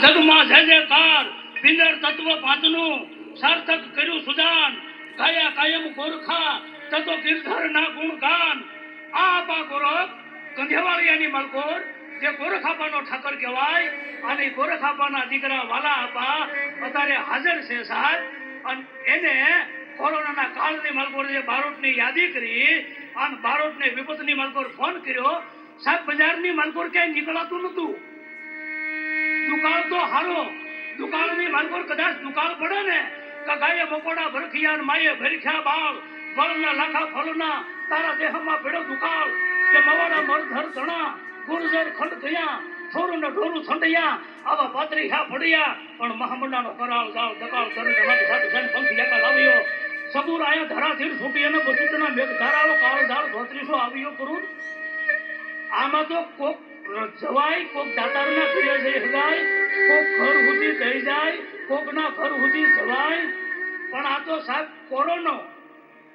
જગમાં તત્વ પાંચનું સાર્થક કર્યું સુદાન ગાયા કાયમ ગોરખા, તતો ગિરધર ના ગુણગાન. આ આપા ગોરખ, કંધેવાળિયાની મલકોર, જે ઠાકર કહેવાય, અને ગોરખાપાના દીકરા વાલા આપા અત્યારે હાજર છે સાહેબ. અને એને કોરોનાના કાળની મલકોર જે બારોટની યાદી કરી અને બારોટને વિપતની મલકોર ફોન કર્યો, સાહેબ, બજારની મલકોર ક્યાંય નીકળાતું નતું દુકાળ તો હારો. દુકાળની માલકોર કદાચ દુકાળ પડે ને કે ગાયે મકોડા ભરખિયાન માયે ભરખ્યા બાળ, ફળના લાખા ફળના, તારા દેહમાં ભેડો દુકાળ, કે મવાડા મરધર ધણા ગુરજર ખંડ થયા થોરું ને ઢોરું છંડયા આવા પાત્રી હા ફળિયા પણ મહામંડાનો કરાળ જાળ દકાળ કરી જમાતી સાથે જન પંખી લેકા લાવ્યો. સબુર આયા ધરાધીર છૂટી અને બસુટના મેઘ ધારાળો કાળ ધાળ ધોત્રીસો આવ્યો કરું. આમાં તો કોક જવાય, કોક દાતારના ઘરે જઈ હગાય કોક ઘર સુધી દઈ જાય, કોકના ઘર સુધી જવાય. પણ આ તો સાહેબ કોરોનો,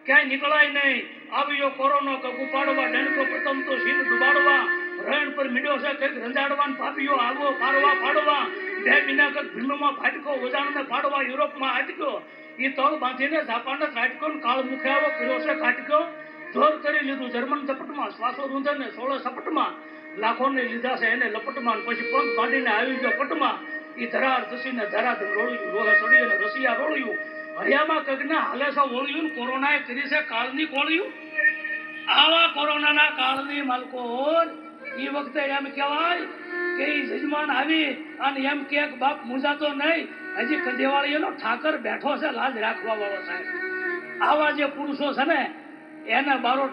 ક્યાંય નીકળાય નહીં. આવ્યો કોરોનો કે ઉપાડવા, ડંકો પ્રથમ તો શીલ ડુબાડવા રણ પર મીડો છે કંઈક રંજાડવા પાપીઓ આવો પાડવા પાડવા. બે મહિના કંઈક ભીમમાં ફાટકો ઓજાણને પાડવા યુરોપમાં આટક્યો ઈ તળ બાંધીને જાપાનને કાટકો કાળ મુખે આવો કર્યો છે કાટકો જોર કરી લીધું જર્મન ઝપટમાં શ્વાસો રૂંધે ને સોળે સપટમાં લાખોને લીધા છે, એને લપટમાં પછી પંખ બાંધીને આવી ગયો પટમાં. એ ધરાર ધસીને ધરા રોળ્યું રોહે સડી અને રસિયા રોળ્યું. હરિયામાં કગના હાલે છે ઓળ્યું, કોરોનાએ કરી છે કાળની કોળ્યું. આવા કોરોનાના કાળની માલકો એ વખતે એમ કહેવાય કે એ જજમાન આવી અને એમ કે બાપ મૂંઝાતો નહીં. હજી કદેવાળીનો ઠાકર બેઠો છે, લાજ રાખવા વાળો સાહેબ. આવા જે પુરુષો છે ને એને બારો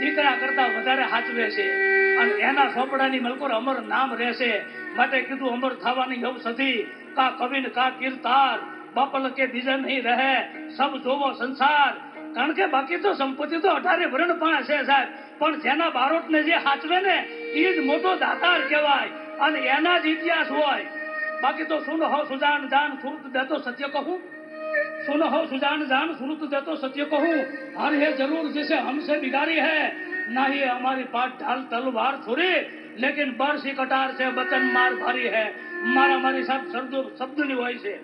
દીકરા કરતા વધારે હાચવે છે. અને એના સોપડાની મલકોર અમર નામ રહેશે. માટે કીધું અમર થવાની સધી. કા કવિન, કા કીર્તાર. બાપલ કે બીજા નહીં રહે. સબ જોવો સંસાર. કારણ કે બાકી તો સંપત્તિ તો અઢારે વરણ પણ છે સાહેબ. પણ જેના બારોટને જે હાચવે ને એ જ મોટો દાતાર કહેવાય. અને એના જ ઇતિહાસ હોય. બાકી તો સુન હો સુજાન જાન સુરત દેતો સત્ય કહું. सुन हो सुजान जान सुनत देतो सत्य कहूँ। हर है ज़रूर जिसे हमसे बिगाड़ी है। ना ही हमारी पास ढाल, तलवार थोड़ी लेकिन बरसी कटार से बचन मार भारी है। मारा मारी सब शब्द शब्द निवाई से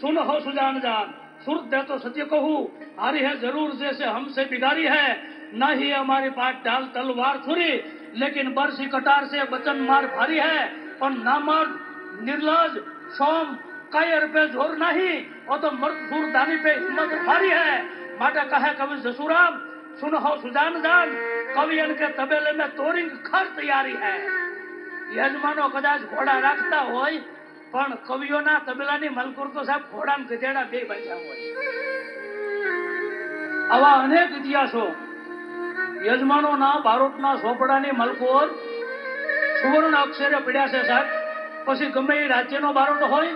सुन हो सुजान जान, सुर दे तो सत्य कहूँ। हर है ज़रूर जैसे हमसे बिगाड़ी है। न ही हमारी पाठ ढाल, तलवार, छुरी, लेकिन बरसी कटार से बचन मार भारी है। और नामर्द निर्लज सोम કઈ રૂપે જોર નહીં? ઓ તો મર્દ સુરદાની પે હિંમત ભારી હે. માટે કહે કવિ જસુરામ, સુન હો સુજાન જાન, કવિ અન કે તબેલે મે તોરિંગ ખર તૈયારી હે. યજમાનો કદાચ ઘોડા રાખતા હોય, પણ કવિઓના તબેલાની મલકુર તો સાહેબ ઘોડા ને ગધેડા બે બાંધ્યા હોય. આવા અનેક ઇતિહાસો. યજમાનોના ભારતના સોપડાની મલકોર. સુવર્ણ અક્ષરે પડ્યા છે સાહેબ. પછી ગમે એ રાજ્યનો બારોટ હોય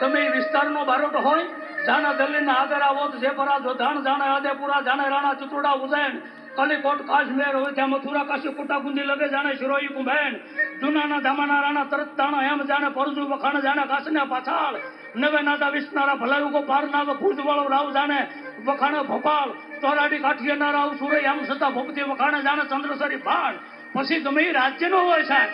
ગમે એ વિસ્તારનો બારોટ હોય, જાણે દિલ્હીના આગરા વોત જેપરા જોધાણ જાણે આદેપુરા જાણે રાણા ચિત્રોડા ઉજૈન કલીકોટ કાશ્મીર હોય ત્યાં મથુરા, કાશી કુટા લગે જાણે શિરોઈ કુંભેન જુનાના ધામાના રાણા તરત તાણા એમ જાણે પરજુ વખાણ જાણે કાશને પાછાળ, નવે નાદા વિસનારા ભલાયુગો પાર નાવ ભૂજવાળો રાવ જાણે વખાણે ભોપાલ ચોરાડી ના રાવ સુરૈ એમ છતાં ભોપતી વખાણે જાણે ચંદ્રસરી ભાણ. પછી ગમે રાજ્યનો હોય સાહેબ